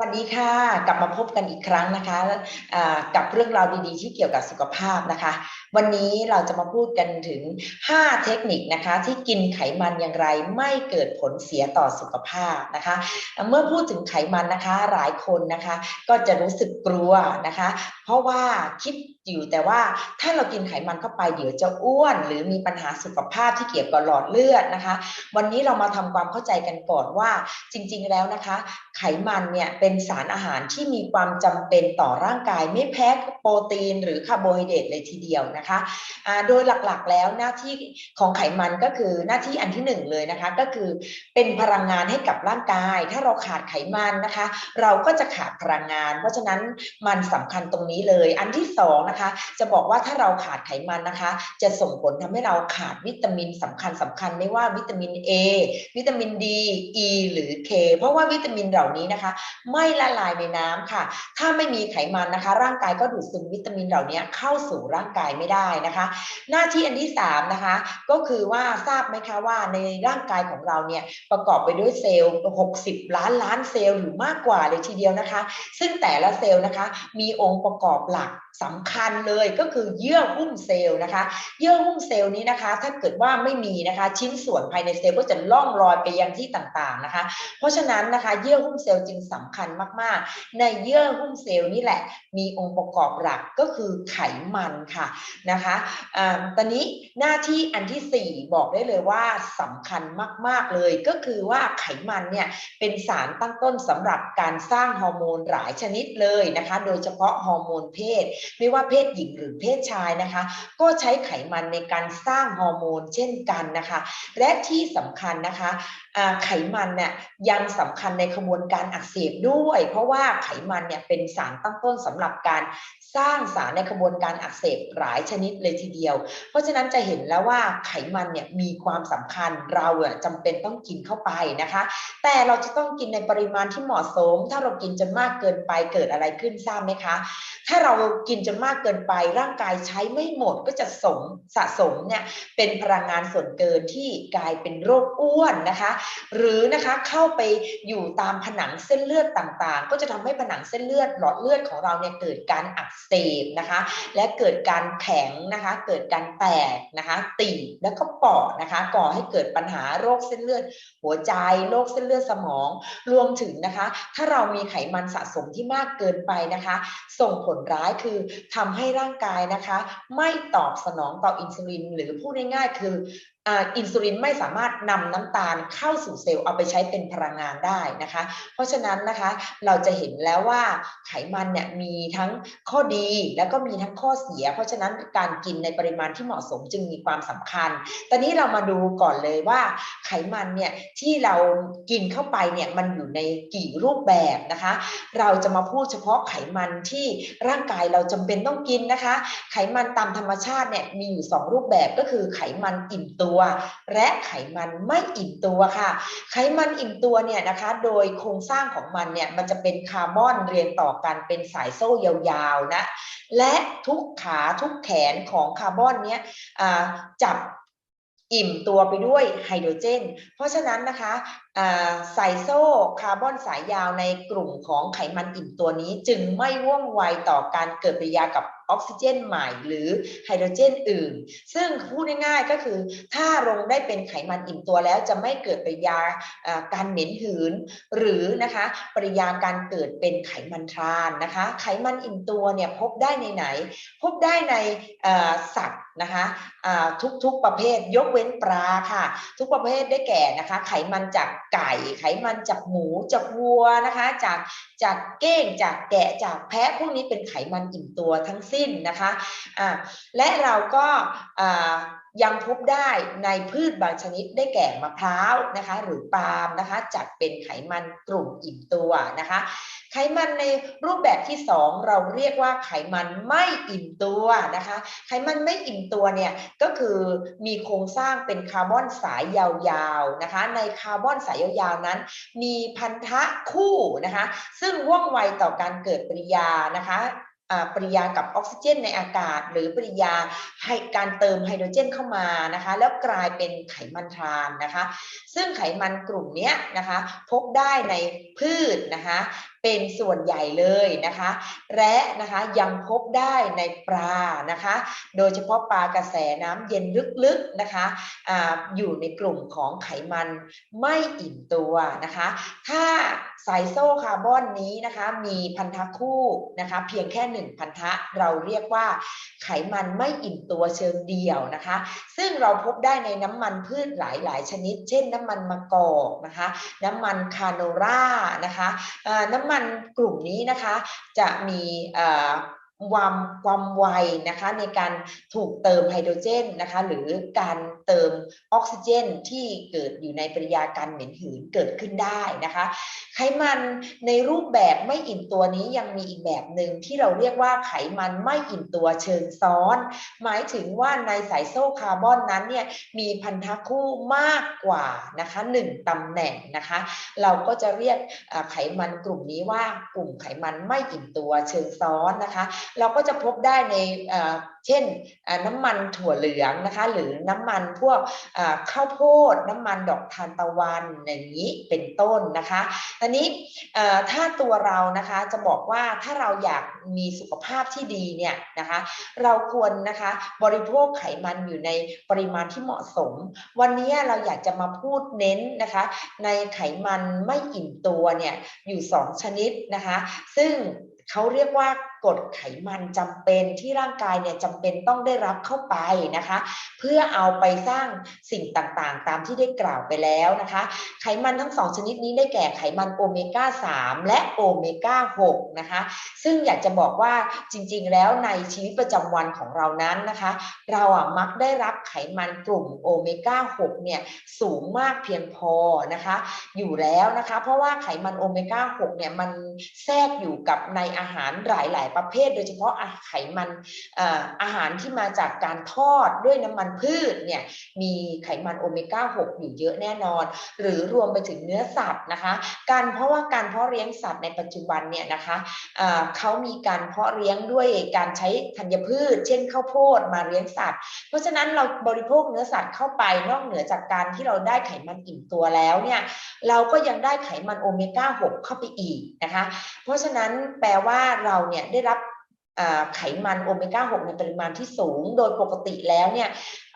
สวัสดีค่ะ กลับมาพบกันอีกครั้งนะคะะกับเรื่องราวดีๆ ที่เกี่ยวกับสุขภาพนะคะ วันนี้เราจะมาพูดกันถึง 5 เทคนิคนะคะที่กินไขมันอย่างไรไม่เกิดผลเสียต่อสุขภาพนะคะ เมื่อพูดถึงไขมันนะคะหลายคนนะคะ ก็จะรู้สึกกลัวนะคะ เพราะว่าคิดอยู่แต่ว่าถ้าเรากินไขมันเข้าไปเดี๋ยวจะอ้วน หรือมีปัญหาสุขภาพที่เกี่ยวกับหลอดเลือดนะคะ วันนี้เรามาทำความเข้าใจกันก่อนว่าจริง ๆแล้วนะคะ ไขมันเนี่ยเป็น็นสารอาหารที่มีความจำเป็นต่อร่างกายไม่แพ้โปรตีน หรือคาร์โบไฮเดรตเลยทีเดียวนะคะโดยหลักๆแล้วหน้าที่ของไขมันก็คือหน้าที่อันที่หนึ่งเลยนะคะ ก็คือเป็นพลังงานให้กับร่างกาย ถ้าเราขาดไขมันนะคะ เราก็จะขาดพลังงาน เพราะฉะนั้นมันสำคัญตรงนี้เลย อันที่สองนะคะจะบอกว่าถ้าเราขาดไขมันนะคะ จะส่งผลทำให้เราขาดวิตามินสำคัญสำคัญไม่ว่าวิตามิน A วิตามิน D E หรือ K เพราะว่าวิตามินเหล่านี้นะคะไไม่ละลายในน้ำค่ะ ถ้าไม่มีไขมันนะคะ ร่างกายก็ดูดซึมวิตามินเหล่านี้เข้าสู่ร่างกายไม่ได้นะคะ หน้าที่อันที่3นะคะก็คือว่าทราบไหมคะว่าในร่างกายของเราเนี่ยประกอบไปด้วยเซลล์ 60 ล้านล้านเซลล์หรือมากกว่าเลยทีเดียวนะคะ ซึ่งแต่ละเซลล์นะคะ มีองค์ประกอบหลักสำคัญเลยก็คือเยื่อหุ้มเซลล์นะคะ เยื่อหุ้มเซลล์นี้นะคะ ถ้าเกิดว่าไม่มีนะคะ ชิ้นส่วนภายในเซลล์ก็จะล่องลอยไปยังที่ต่างๆนะคะ เพราะฉะนั้นนะคะ เยื่อหุ้มเซลล์จึงสำคัญมากๆ ในเยื่อหุ้มเซลล์นี่แหละ มีองค์ประกอบหลักก็คือไขมันค่ะนะคะอ่าตอนนี้หน้าที่อันที่ 4 บอกได้เลยว่าสำคัญมาก ๆเลยก็คือว่าไขมันเนี่ยเป็นสารตั้งต้นสำหรับการสร้างฮอร์โมนหลายชนิดเลยนะคะ โดยเฉพาะฮอร์โมนเพศ ไม่ว่าเพศหญิงหรือเพศชายนะคะ ก็ใช้ไขมันในการสร้างฮอร์โมนเช่นกันนะคะ และที่สำคัญนะคะไขมันเนี่ยยังสำคัญในขบวนการอักเสบด้วยเพราะว่าไขมันเนี่ยเป็นสารตั้งต้นสำหรับการสร้างสารในขบวนการอักเสบหลายชนิดเลยทีเดียว เพราะฉะนั้นจะเห็นแล้วว่าไขมันเนี่ยมีความสำคัญเราอะจำเป็นต้องกินเข้าไปนะคะ แต่เราจะต้องกินในปริมาณที่เหมาะสม ถ้าเรากินจนมากเกินไปเกิดอะไรขึ้นทราบไหมคะ ถ้าเรากินจนมากเกินไปร่างกายใช้ไม่หมดก็จะสมสะสมเนี่ยเป็นพลังงานส่วนเกินที่กลายเป็นโรคอ้วนนะคะ หรือนะคะเข้าไปอยู่ตามผนังเส้นเลือดต่างๆ ก็จะทำให้ผนังเส้นเลือดหลอดเลือดของเราเนี่ยเกิดการอักเสบนะคะ และเกิดการแข็งนะคะ เกิดการแตกนะคะ ตีบแล้วก็ปอดนะคะก่อให้เกิดปัญหาโรคเส้นเลือด หัวใจโรคเส้นเลือดสมองรวมถึงนะคะ ถ้าเรามีไขมันสะสมที่มากเกินไปนะคะ ส่งผลร้ายคือทำให้ร่างกายนะคะ ไม่ตอบสนองต่ออินซูลินหรือพูดง่ายๆคือ อินซูลินไม่สามารถนำน้ำตาลเข้าสู่เซลล์เอาไปใช้เป็นพลังงานได้นะคะ เพราะฉะนั้นนะคะเราจะเห็นแล้วว่าไขมันเนี่ยมีทั้งข้อดีแล้วก็มีทั้งข้อเสีย เพราะฉะนั้นการกินในปริมาณที่เหมาะสมจึงมีความสำคัญ ตอนนี้เรามาดูก่อนเลยว่าไขมันเนี่ยที่เรากินเข้าไปเนี่ยมันอยู่ในกี่รูปแบบนะคะ เราจะมาพูดเฉพาะไขมันที่ร่างกายเราจำเป็นต้องกินนะคะ ไขมันตามธรรมชาติเนี่ยมีอยู่ 2 รูปแบบก็คือไขมันอิ่มตัวและไขมันไม่อิ่มตัวค่ะ ไขมันอิ่มตัวเนี่ยนะคะโดยโครงสร้างของมันเนี่ยมันจะเป็นคาร์บอนเรียงต่อกันเป็นสายโซ่ยาวๆนะและทุกขาทุกแขนของคาร์บอนเนี้ยจับอิ่มตัวไปด้วยไฮโดรเจน เพราะฉะนั้นนะคะ สายโซ่คาร์บอนสายยาวในกลุ่มของไขมันอิ่มตัวนี้ จึงไม่ว่องไวต่อการเกิดปฏิกิริยากับออกซิเจนใหม่หรือไฮโดรเจนอื่น ซึ่งพูดง่ายๆก็คือ ถ้าลงได้เป็นไขมันอิ่มตัวแล้วจะไม่เกิดปฏิกิริยาการเหม็นหืน หรือนะคะปฏิกิริยาการเกิดเป็นไขมันทรานนะคะ ไขมันอิ่มตัวเนี่ยพบได้ในไหน พบได้ในสัตว์นะคะทุกๆประเภทยกเว้นปลาค่ะ ทุกประเภทได้แก่นะคะ ไขมันจากไก่ ไขมันจากหมูจากวัวนะคะ จากจากเก้งจากแกะจากแพะพวกนี้เป็นไขมันอิ่มตัวทั้งสิ้นนะคะอ่าและเราก็อ่า ยังพบได้ในพืชบางชนิดได้แก่มะพร้าวนะคะ หรือปาล์มนะคะ จัดเป็นไขมันกลุ่มอิ่มตัวนะคะ ไขมันในรูปแบบที่ 2 เราเรียกว่าไขมันไม่อิ่มตัวนะคะ ไขมันไม่อิ่มตัวเนี่ยก็คือมีโครงสร้างเป็นคาร์บอนสายยาวๆนะคะ ในคาร์บอนสายยาวๆนั้น มีพันธะคู่นะคะ ซึ่งว่องไวต่อการเกิดปริยานะคะ ปริยากับออกซิเจนในอากาศ หรือปริยาให้การเติมไฮโดรเจนเข้ามานะคะแล้วกลายเป็นไขมันทรานนะคะ ซึ่งไขมันกลุ่มนี้นะคะพบได้ในพืชนะคะเป็นส่วนใหญ่เลยนะคะ และนะคะยังพบได้ในปลานะคะ โดยเฉพาะปลากระแสน้ำเย็นลึกๆนะคะออยู่ในกลุ่มของไขมันไม่อิ่มตัวนะคะ ถ้าสายโซ่คาร์บอนนี้นะคะ มีพันธะคู่นะคะ เพียงแค่หนึ่งพันธะเราเรียกว่าไขมันไม่อิ่มตัวเชิงเดี่ยวนะคะ ซึ่งเราพบได้ในน้ำมันพืชหลายๆ ชนิด เช่นน้ำมันมะกอกนะคะ น้ำมันคาโนรานะคะน้ำมันกลุ่มนี้นะคะ จะมีเอ่อ ความความไวนะคะในการถูกเติมไฮโดรเจนนะคะหรือการเติมออกซิเจนที่เกิดอยู่ในปริยาการเหม็นหืนเกิดขึ้นได้นะคะไขมันในรูปแบบไม่อิ่มตัวนี้ยังมีอีกแบบหนึ่งที่เราเรียกว่าไขมันไม่อิ่มตัวเชิงซ้อน หมายถึงว่าในสายโซ่คาร์บอนนั้นเนี่ยมีพันธะคู่มากกว่านะคะหนึ่งตำแหน่งนะคะเราก็จะเรียกไขมันกลุ่มนี้ว่ากลุ่มไขมันไม่อิ่มตัวเชิงซ้อนนะคะเราก็จะพบได้ในเช่นน้ำมันถั่วเหลืองนะคะ หรือน้ำมันพวกข้าวโพด น้ำมันดอกทานตะวันอย่างนี้เป็นต้นนะคะตอนนี้ถ้าตัวเรานะคะจะบอกว่าถ้าเราอยากมีสุขภาพที่ดีเนี่ยนะคะเราควรนะคะบริโภคไขมันอยู่ในปริมาณที่เหมาะสม วันนี้เราอยากจะมาพูดเน้นนะคะในไขมันไม่อิ่มตัวเนี่ยอยู่สองชนิดนะคะ ซึ่งเขาเรียกว่า กรดไขมันจำเป็นที่ร่างกายเนี่ยจำเป็นต้องได้รับเข้าไปนะคะ เพื่อเอาไปสร้างสิ่งต่างๆ ตามที่ได้กล่าวไปแล้วนะคะ ไขมันทั้งสองชนิดนี้ได้แก่ไขมันโอเมก้า3และโอเมก้า6นะคะ ซึ่งอยากจะบอกว่าจริงๆแล้วในชีวิตประจำวันของเรานั้นนะคะ เราอะมักได้รับไขมันกลุ่มโอเมก้า6เนี่ยสูงมากเพียงพอนะคะ อยู่แล้วนะคะ เพราะว่าไขมันโอเมก้า6เนี่ยมันแทรกอยู่กับในอาหารหลายๆประเภท โดยเฉพาะไขมันอาหารที่มาจากการทอดด้วยน้ำมันพืชเนี่ยมีไขมันโอเมก้า 6 อยู่เยอะแน่นอน หรือรวมไปถึงเนื้อสัตว์นะคะ การเพราะว่าการเพาะเลี้ยงสัตว์ในปัจจุบันเนี่ยนะคะอ่าเขามีการเพาะเลี้ยงด้วยการใช้ธัญพืช เช่นข้าวโพดมาเลี้ยงสัตว์ เพราะฉะนั้นเราบริโภคเนื้อสัตว์เข้าไปนอกเหนือจากการที่เราได้ไขมันอิ่มตัวแล้วเนี่ยเราก็ยังได้ไขมันโอเมก้า 6 เข้าไปอีกนะคะ เพราะฉะนั้นแปลว่าเราเนี่ยได้ได้รับไขมันโอเมก้า 6 ในปริมาณที่สูง โดยปกติแล้วเนี่ย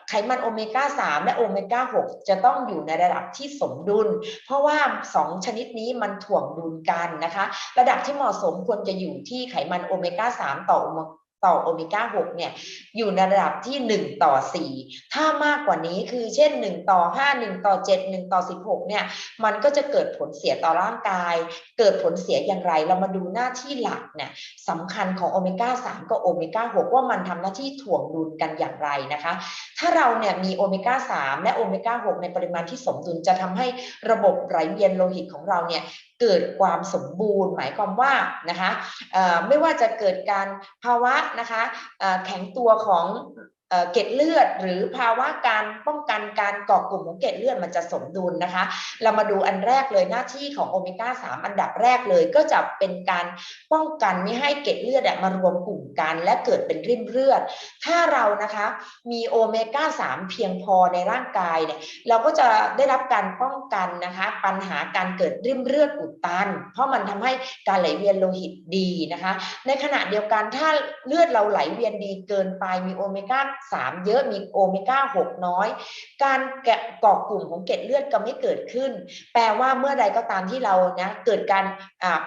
ไขมันโอเมก้า 3 และโอเมก้า 6 จะต้องอยู่ในระดับที่สมดุล เพราะว่า 2 ชนิดนี้มันถ่วงดุลกันนะคะ ระดับที่เหมาะสมควรจะอยู่ที่ไขมันโอเมก้า 3 ต่อโอเม ต่อโอเมก้า6เนี่ยอยู่ในระดับที่ 1 ต่อ 4 ถ้ามากกว่านี้คือเช่น 1 ต่อ 5 1 ต่อ 7 1 ต่อ 16 เนี่ยมันก็จะเกิดผลเสียต่อร่างกาย เกิดผลเสียอย่างไรเรามาดูหน้าที่หลักเนี่ยสำคัญของโอเมก้า3กับโอเมก้า6ว่ามันทำหน้าที่ถ่วงดุลกันอย่างไรนะคะ ถ้าเราเนี่ยมีโอเมก้า3และโอเมก้า6ในปริมาณที่สมดุลจะทำให้ระบบไหลเวียนโลหิตของเราเนี่ยเกิดความสมบูรณ์ หมายความว่านะคะไม่ว่าจะเกิดการภาวะนะคะแข็งตัวของ เกล็ดเลือด หรือภาวะการป้องกันการก่อกลุ่มของเกล็ดเลือดมันจะสมดุลนะคะ เรามาดูอันแรกเลยหน้าที่ของโอเมก้า3 อันดับแรกเลย ก็จะเป็นการป้องกันไม่ให้เกล็ดเลือดมารวมกลุ่มกันและเกิดเป็นริ่มเลือด ถ้าเรานะคะมีโอเมก้า3 เพียงพอในร่างกายเนี่ยเราก็จะได้รับการป้องกันนะคะปัญหาการเกิดริ่มเลือดอุดตัน เพราะมันทำให้การไหลเวียนโลหิตดีนะคะ ในขณะเดียวกันถ้าเลือดเราไหลเวียนดีเกินไปมีโอเมก้า3 เยอะมีโอเมก้า 6 น้อย การแกะก่อกลุ่มของเกล็ดเลือดก็ไม่เกิดขึ้น แปลว่าเมื่อใดก็ตามที่เรานะเกิดการอ่า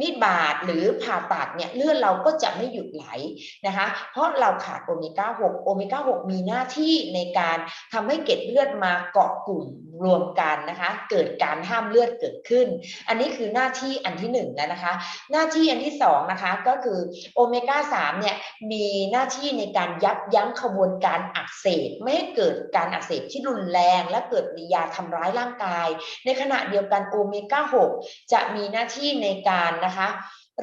มีดบาดหรือผ่าตัดเนี่ยเลือดเราก็จะไม่หยุดไหลนะคะ เพราะเราขาดโอเมก้า 6 โอเมก้า 6 มีหน้าที่ในการทำให้เกล็ดเลือดมาเกาะกลุ่มรวมกันนะคะ เกิดการห้ามเลือดเกิดขึ้น อันนี้คือหน้าที่อันที่หนึ่งแล้วนะคะ หน้าที่อันที่สองนะคะก็คือโอเมก้า 3 เนี่ยมีหน้าที่ในการยับยั้งขบวนการอักเสบไม่ให้เกิดการอักเสบที่รุนแรงและเกิดปฏิกิริยาทำร้ายร่างกาย ในขณะเดียวกันโอเมก้า 6 จะมีหน้าที่ในการนะคะ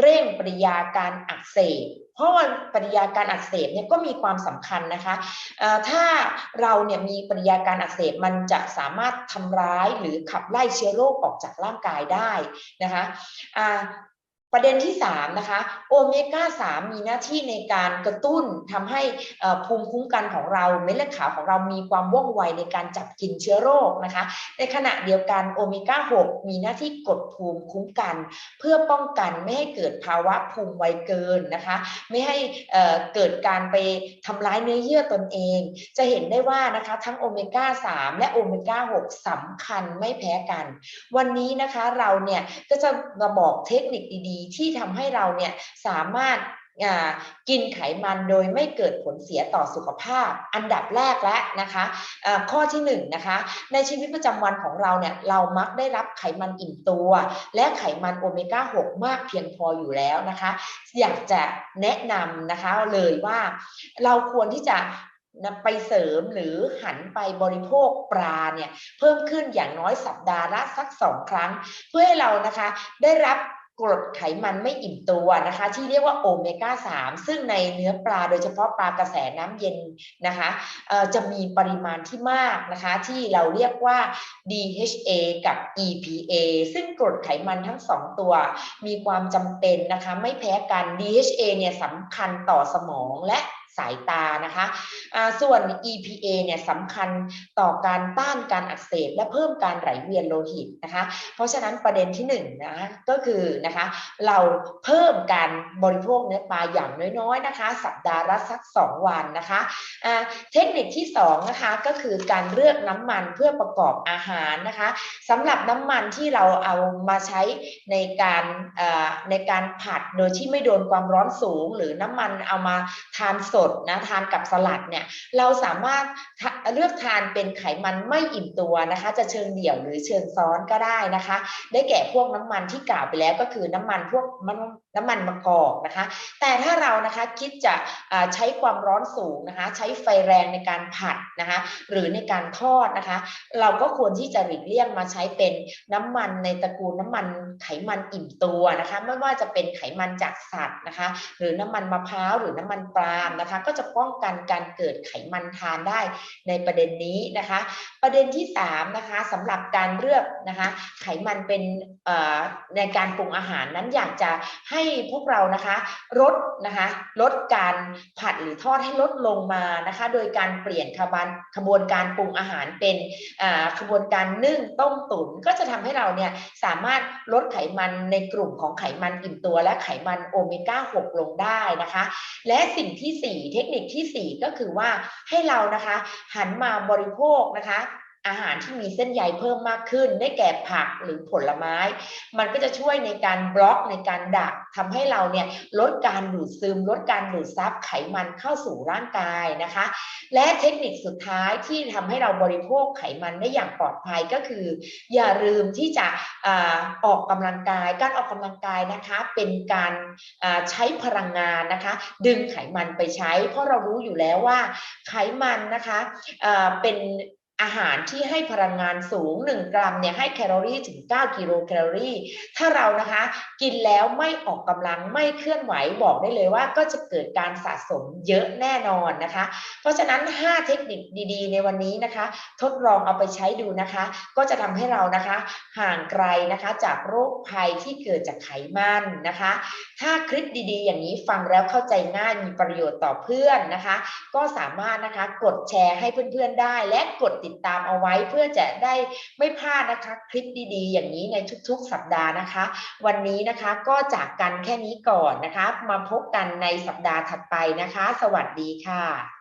เร่งปฏิกิริยาการอักเสบเพราะว่าปฏิกิริยาการอักเสบเนี่ยก็มีความสำคัญนะคะถ้าเราเนี่ยมีปฏิกิริยาการอักเสบมันจะสามารถทำร้ายหรือขับไล่เชื้อโรคออกจากร่างกายได้นะคะ ประเด็นที่3นะคะโอเมก้า3มีหน้าที่ในการกระตุ้นทำให้ภูมิคุ้มกันของเราเม็ดเลือดขาวของเรามีความว่องไวในการจับกินเชื้อโรคนะคะ ในขณะเดียวกันโอเมก้า6มีหน้าที่กดภูมิคุ้มกัน เพื่อป้องกันไม่ให้เกิดภาวะภูมิไวเกินนะคะ ไม่ให้เกิดการไปทำร้ายเนื้อเยื่อตนเอง จะเห็นได้ว่านะคะทั้งโอเมก้า3และโอเมก้า6สำคัญไม่แพ้กัน วันนี้นะคะเราเนี่ยก็จะมาบอกเทคนิคดีที่ทำให้เราเนี่ยสามารถกินไขมันโดยไม่เกิดผลเสียต่อสุขภาพ อันดับแรกและนะคะอ่าข้อที่หนึ่งนะคะในชีวิตประจำวันของเราเนี่ยเรามักได้รับไขมันอิ่มตัว และไขมันโอเมก้า 6 มากเพียงพออยู่แล้วนะคะ อยากจะแนะนำนะคะเลยว่าเราควรที่จะนำไปเสริมหรือหันไปบริโภคปลาเนี่ยเพิ่มขึ้นอย่างน้อยสัปดาห์ละสักสองครั้ง เพื่อให้เรานะคะได้รับ กรดไขมันไม่อิ่มตัวนะคะ ที่เรียกว่าโอเมก้า 3 ซึ่งในเนื้อปลาโดยเฉพาะปลากระแสน้ำเย็นนะคะจะมีปริมาณที่มากนะคะ ที่เราเรียกว่า DHA กับ EPA ซึ่งกรดไขมันทั้งสองตัว มีความจำเป็นนะคะ ไม่แพ้กัน DHA เนี่ยสำคัญต่อสมองและ สายตานะคะส่วน EPA เนี่ยสำคัญต่อการต้านการอักเสบและเพิ่มการไหลเวียนโลหิตนะคะ เพราะฉะนั้นประเด็นที่หนึ่งนะะก็คือนะคะเราเพิ่มการบริโภคเนื้อปลาอย่างน้อยๆนะคะ สัปดาห์ละสัก 2 วันนะคะอ่าเทคนิคที่2นะคะก็คือการเลือกน้ำมันเพื่อประกอบอาหารนะคะสำหรับน้ำมันที่เราเอามาใช้ในการในการผัดโดยที่ไม่โดนความร้อนสูง หรือน้ำมันเอามาทานสดนะทานกับสลัดเนี่ยเราสามารถเลือกทานเป็นไขมันไม่อิ่มตัวนะคะ จะเชิงเดี่ยวหรือเชิงซ้อนก็ได้นะคะ ได้แก่พวกน้ำมันที่กล่าวไปแล้วก็คือน้ำมันพวกนน้ำมันมะกอกนะคะ แต่ถ้าเรานะคะคิดจะใช้ความร้อนสูงนะคะ ใช้ไฟแรงในการผัดนะคะหรือในการทอดนะคะ เราก็ควรที่จะหลีกเลี่ยงมาใช้เป็นน้ำมันในตระกูลน้ำมันไขมันอิ่มตัวนะคะ ไม่ว่าจะเป็นไขมันจากสัตว์นะคะ หรือน้ำมันมะพร้าวหรือน้ำมันปาล์มนะคะก็จะป้องกันการเกิดไขมันทานได้ในประเด็นนี้นะคะ ประเด็นที่3นะคะสำหรับการเลือกนะคะไขมันเป็นในการปรุงอาหารนั้นอยากจะให้พวกเรานะคะลดนะคะลดการผัดหรือทอดให้ลดลงมานะคะโดยการเปลี่ยนขบวนขบวนการปรุงอาหารเป็นขบวนการนึ่งต้มตุ๋นก็จะทำให้เราเนี่ยสามารถลดไขมันในกลุ่มของไขมันอิ่มตัว และไขมันโอเมก้า6ลงได้นะคะ และสิ่งที่4 เทคนิคทีสี่ 4 ก็คือว่าให้เรานะคะ หันมาบริโภคนะคะ อาหารที่มีเส้นใยเพิ่มมากขึ้น ได้แก่ผักหรือผลไม้ มันก็จะช่วยในการบล็อกในการดักทำให้เราเนี่ยลดการดูดซึม ลดการดูดซับไขมันเข้าสู่ร่างกายนะคะ และเทคนิคสุดท้ายที่ทำให้เราบริโภคไขมันได้อย่างปลอดภัยก็คือ อย่าลืมที่จะอออกกำลังกาย การออกกำลังกายนะคะเป็นการใช้พลังงานนะคะ ดึงไขมันไปใช้ เพราะเรารู้อยู่แล้วว่าไขมันนะคะเป็น อาหารที่ให้พลังงานสูง 1 กรัมเนี่ยให้แคลอรี่ถึง 9 กิโลแคลอรี่ ถ้าเรานะคะกินแล้วไม่ออกกำลังไม่เคลื่อนไหวบอกได้เลยว่าก็จะเกิดการสะสมเยอะแน่นอนนะคะ เพราะฉะนั้น 5 เทคนิคดีๆ ในวันนี้นะคะ ทดลองเอาไปใช้ดูนะคะ ก็จะทำให้เรานะคะห่างไกลนะคะจากโรคภัยที่เกิดจากไขมันนะคะ ถ้าคลิปดีๆ อย่างนี้ฟังแล้วเข้าใจง่ายมีประโยชน์ต่อเพื่อนนะคะ ก็สามารถนะคะกดแชร์ให้เพื่อนๆได้และกดติดดตามเอาไว้เพื่อจะได้ไม่พลาดนะคะคลิปดีๆ อย่างนี้ในทุกๆ สัปดาห์นะคะ วันนี้นะคะก็จากกันแค่นี้ก่อนนะคะ มาพบกันในสัปดาห์ถัดไปนะคะ สวัสดีค่ะ